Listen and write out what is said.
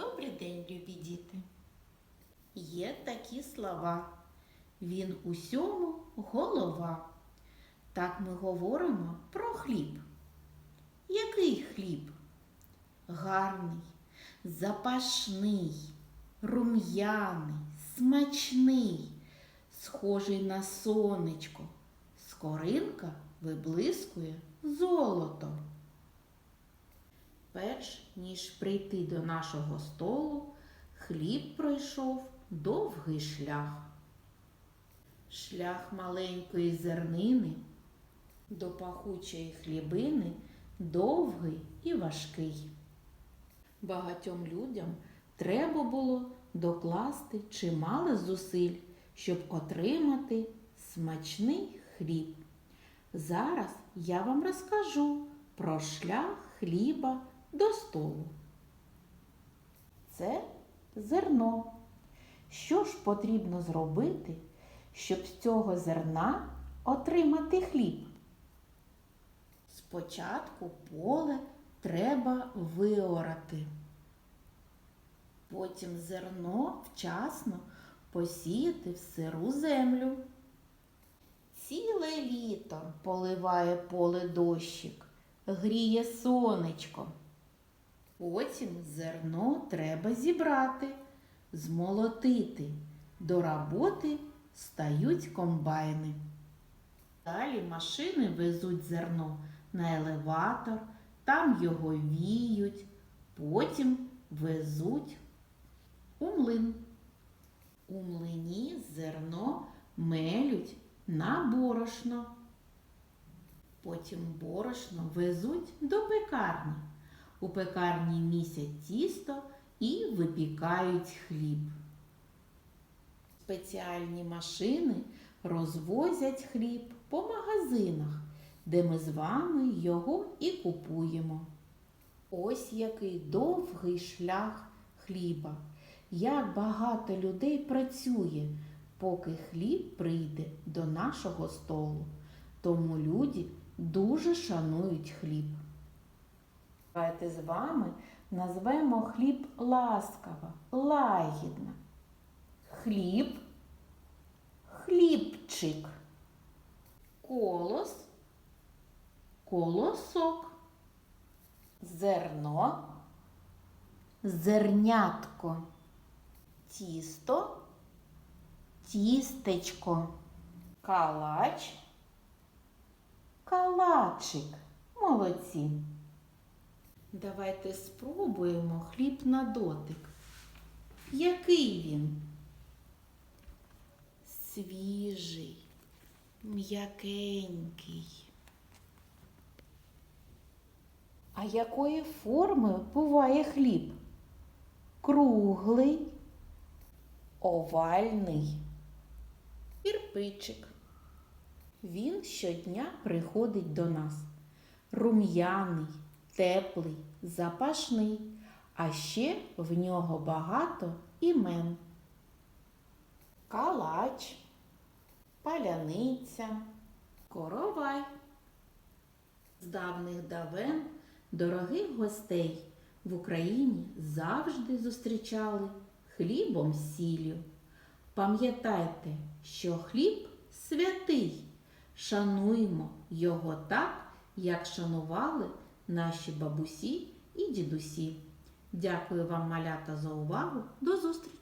Добрий день, любі діти. Є такі слова. Він усьому голова. Так ми говоримо про хліб. Який хліб? Гарний, запашний, рум'яний, смачний, схожий на сонечко. Скоринка виблискує золотом. Перш ніж прийти до нашого столу, хліб пройшов довгий шлях. Шлях маленької зернини до пахучої хлібини довгий і важкий. Багатьом людям треба було докласти чимало зусиль, щоб отримати смачний хліб. Зараз я вам розкажу про шлях хліба до столу. Це зерно. Що ж потрібно зробити, щоб з цього зерна отримати хліб? Спочатку поле треба виорати. Потім зерно вчасно посіяти в сиру землю. Ціле літо поливає поле дощик, гріє сонечко. Потім зерно треба зібрати, змолотити. До роботи стають комбайни. Далі машини везуть зерно на елеватор, там його віють, потім везуть у млин. У млині зерно мелють на борошно. Потім борошно везуть до пекарні. У пекарні місять тісто і випікають хліб. Спеціальні машини розвозять хліб по магазинах, де ми з вами його і купуємо. Ось який довгий шлях хліба. Як багато людей працює, поки хліб прийде до нашого столу. Тому люди дуже шанують хліб. Давайте з вами назвемо хліб ласкаво, лагідно. Хліб, хлібчик, колос, колосок, зерно, зернятко, тісто, тістечко, калач, калачик. Молодці. Давайте спробуємо хліб на дотик. Який він? Свіжий, м'якенький. А якої форми буває хліб? Круглий, овальний, кірпичик. Він щодня приходить до нас. Рум'яний, теплий, запашний, а ще в нього багато імен. Калач, паляниця, коровай. З давних давен дорогих гостей в Україні завжди зустрічали хлібом сіллю. Пам'ятайте, що хліб святий. Шануймо його так, як шанували наші бабусі і дідусі. Дякую вам, малята, за увагу. До зустрічі!